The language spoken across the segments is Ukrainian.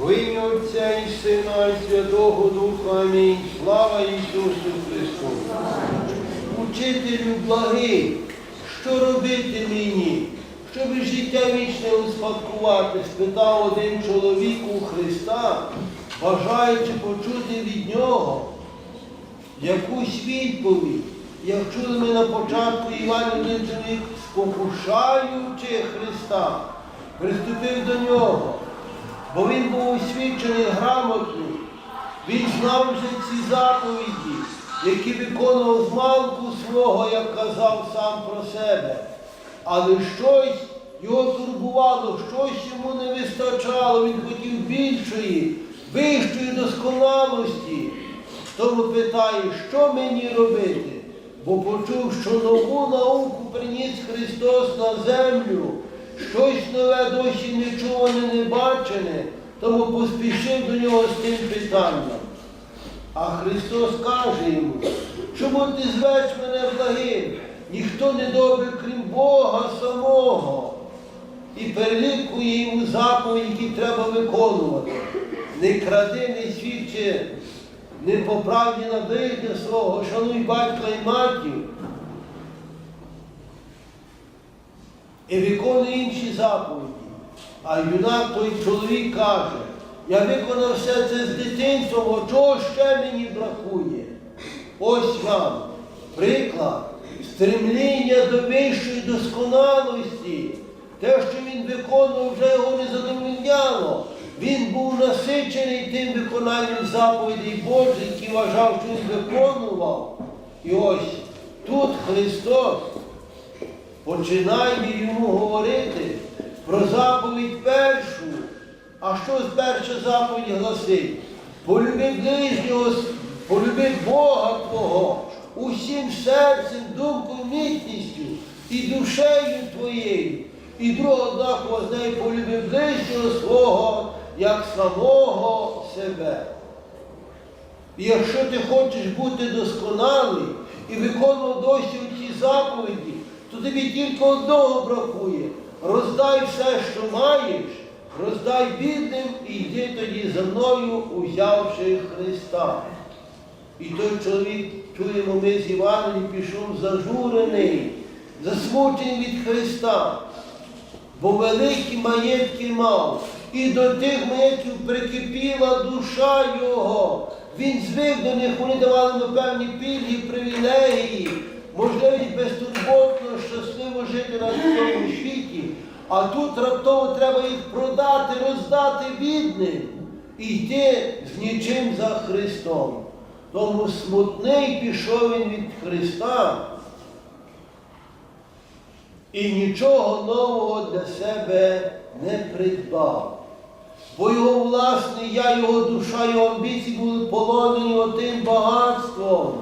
В ім'я Отця і Сина, і Святого Духа Амінь. Слава Ісусу Христу. Учителю благи, що робити мені, щоб життя вічне успадкувати, спитав один чоловік у Христа, бажаючи почути від нього якусь відповідь. Як чули ми на початку Іван один чоловік спокушаючи Христа, приступив до нього, бо він був освічений грамотний, він знав вже ці заповіді, які виконував з малку свого, як казав сам про себе. Але щось його турбувало, щось йому не вистачало, він хотів більшої, вищої досконалості. Тому питає, що мені робити? Бо почув, що нову науку Христос на землю, щось нове досі чуване, не бачене, тому поспішив до нього з тим питанням. А Христос каже йому, чому ти звеш мене благим? Ніхто не добрий, крім Бога самого. І перелікує йому заповіді, які треба виконувати. Не кради, не свідчи, не поправді на свого, шануй батька і матір. І виконує інші заповіді. А юнак той чоловік каже, я виконав все це з дитинством, а чого ще мені бракує? Ось вам приклад стремління до вищої досконалості. Те, що він виконував, вже його не задовольняло. Він був насичений тим виконанням заповідей Божих, які вважав, що він виконував. І ось тут Христос починає йому говорити про заповідь першу. А що з перша заповідь гласить? Полюби ближнього, полюби Бога Твого усім серцем, думкою, міцністю і душею твоєю. І друга однакова з нею полюби ближнього свого, як самого себе. І якщо ти хочеш бути досконалий і виконував досі ці заповіді, то тобі тільки одного бракує. Роздай все, що маєш, роздай бідним і йди тоді за мною, узявши Христа. І той чоловік, чуємо ми з Іваном, пішов зажурений, засмучений від Христа, бо великі маєтки мав. І до тих маєтків прикипіла душа його. Він звик до них, вони давали йому певні пільги, привілегії, можливість безтурботно, щасливо жити на цьому світі. А тут раптово треба їх продати, роздати бідним і йти з нічим за Христом. Тому смутний пішов він від Христа і нічого нового для себе не придбав. Бо його власний я, його душа, його амбіції були полонені отим багатством,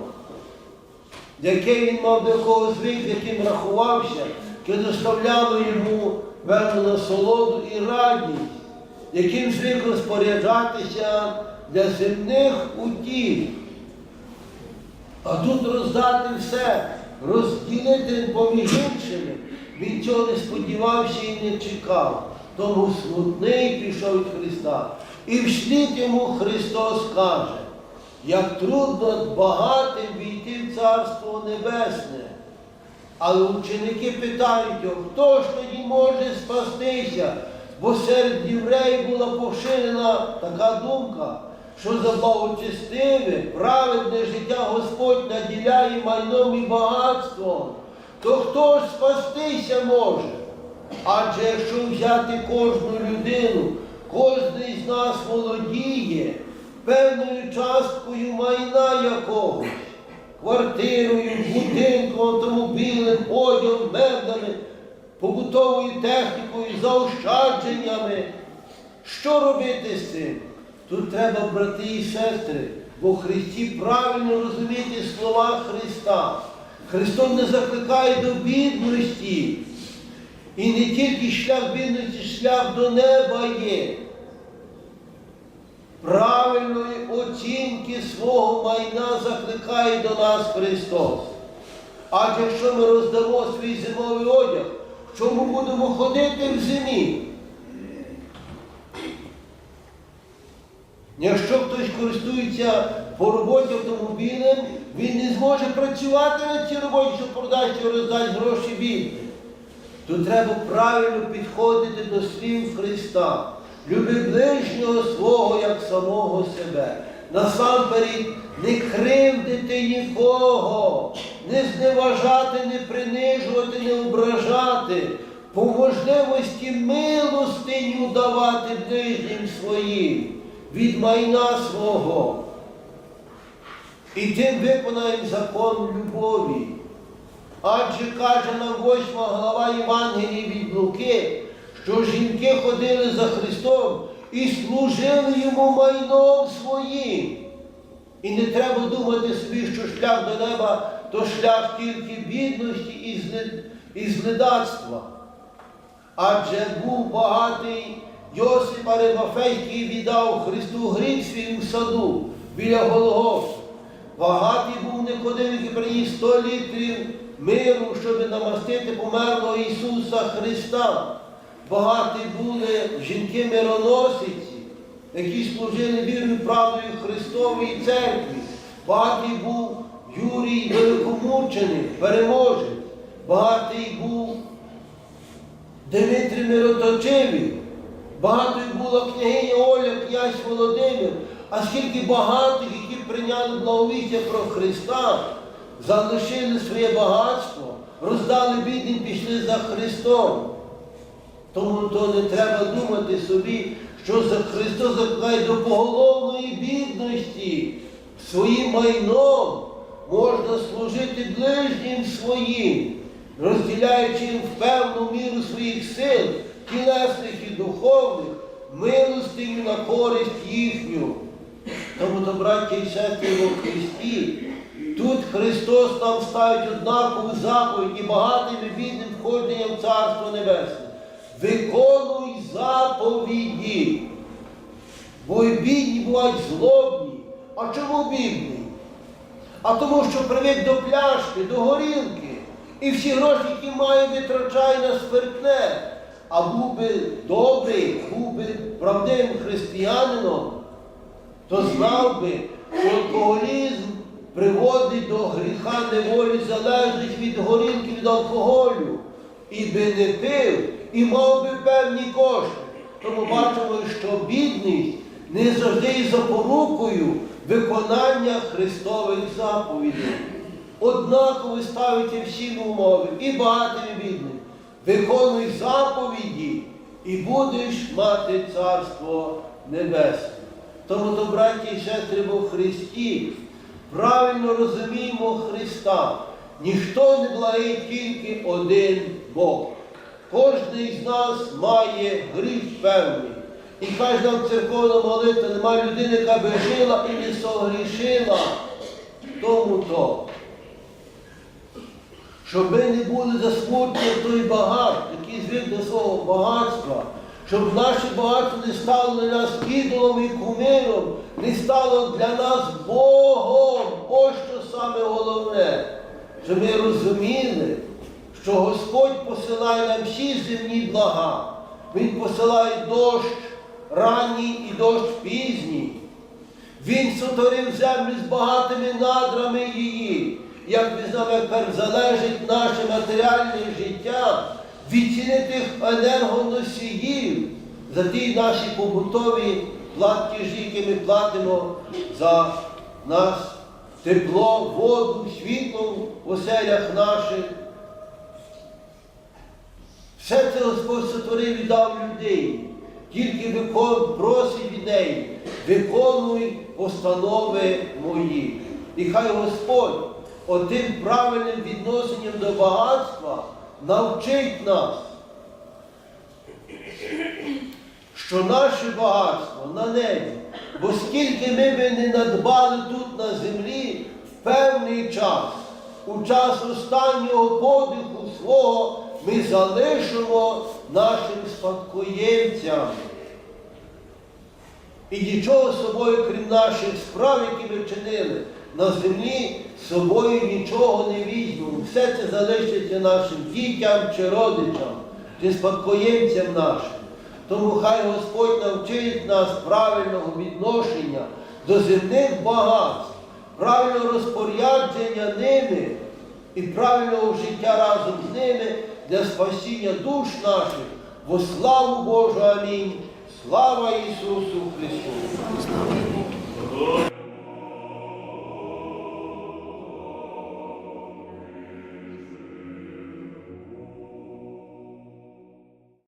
яке він мав до якого звик, яким рахувався, яке доставляло йому певну насолоду і радість, яким звик розпоряджатися для земних утіх. А тут роздати все, розділити поміж іншими, він цього не сподівався і не чекав. Тому смутний пішов від Христа. І вслід йому Христос каже, як трудно багатим війти в Царство Небесне. Але ученики питають його, хто ж тоді може спастися? Бо серед євреїв була поширена така думка, що за благочестиве, праведне життя Господь наділяє майном і багатством, то хто ж спастися може? Адже якщо взяти кожну людину, кожен з нас володіє певною часткою майна якогось, квартирою, будинком, автомобілем, одягом, меблами, побутовою технікою, заощадженнями. Що робити з цим? Тут треба, брати і сестри, бо Христі правильно розуміти слова Христа. Христос не закликає до бідності. І не тільки шлях бідності, шлях до неба є. Правильної оцінки свого майна закликає до нас Христос. Адже якщо ми роздамо свій зимовий одяг, в чому будемо ходити в зимі? Якщо хтось користується по роботі автомобілем, він не зможе працювати на цій роботі, щоб продасть і роздасть гроші бідним. То треба правильно підходити до слів Христа. Люби ближнього свого як самого себе. Насамперед не кривдити нікого, не зневажати, не принижувати, не ображати, по можливості милостиню давати ближнім своїм від майна свого. І тим виконаємо закон любові. Адже каже нам 8 глава Євангелії від Луки, що жінки ходили за Христом і служили йому майном своїм. І не треба думати собі, що шлях до неба то шлях тільки бідності і, злидацтва. Адже був багатий Йосип Аримафейський віддав Христу гріб свій у саду біля Голгофа. Багатий був Никодим, який приніс 100 літрів миру, щоб намастити померлого Ісуса Христа. Багаті були жінки-мироносиці, які служили вірою правдою Христової церкві. Багатий був Юрій Великомученик, переможець. Багатий був Дмитрий Мироточивий. Багатою була княгиня Оля, князь Володимир. А скільки багатих, які прийняли благовістя про Христа, залишили своє багатство, роздали бідним, пішли за Христом. Тому то не треба думати собі, що за Христос закликає до поголовної бідності. Своїм майном можна служити ближнім своїм, розділяючи їм в певну міру своїх сил, тілесних і духовних, милостиню на користь їхню. Тому, то, браття і сестри во Христі, тут Христос нам ставить однакову заповідь і багатим і бідним входженням в Царство Небесне. Виконуй заповіді. Бо бідні бувають злобні. А чому бідний? А тому, що привик до пляшки, до горілки. І всі гроші, які має, витрачає на спиртне. А був би добрий, був би правдивим християнином, то знав би, що алкоголізм приводить до гріха неволі, залежить від горілки, від алкоголю. І би не пив, і мав би певні кошти. Тому бачимо, що бідність не завжди є запорукою виконання Христових заповідей. Однаково ставиться всі умови, і багатим, і. Виконуй заповіді і будеш мати Царство Небесне. Тому, то, браті і сестри, в Христі правильно розуміємо Христа. Ніхто не благий, тільки один Бог. Кожний з нас має гріх певний. І кожна церковна молитва немає людини, яка би жила і не согрішила. Тому то. Щоб ми не були засмутні той багат, який звик до свого багатства, щоб наше багатство не стало для нас ідолом і кумиром, не стало для нас Богом. Ось що саме головне, щоб ми розуміли, що Господь посилає нам всі земні блага. Він посилає дощ ранній і дощ пізній. Він сотворив землю з багатими надрами її. Як ми знаємо, тепер залежить наше матеріальне життя від ціни тих енергоносіїв за ті наші побутові платежі, які ми платимо за нас, тепло, воду, світло в оселях наших. Все це Господь сотворив і дав людей. Тільки викон, просить неї, виконуй постанови мої. І хай Господь отим правильним відношенням до багатства навчить нас, що наше багатство на небі, бо скільки ми би не надбали тут на землі в певний час, у час останнього подиху свого ми залишимо нашим спадкоємцям. І нічого з собою, крім наших справ, які ми вчинили, на землі з собою нічого не візьмемо. Все це залишиться нашим дітям чи родичам, чи спадкоємцям нашим. Тому хай Господь навчить нас правильного відношення до земних багатств, правильного розпорядження ними і правильного життя разом з ними для спасіння душ наших. Во славу Божу, амінь. Слава Ісусу Христу!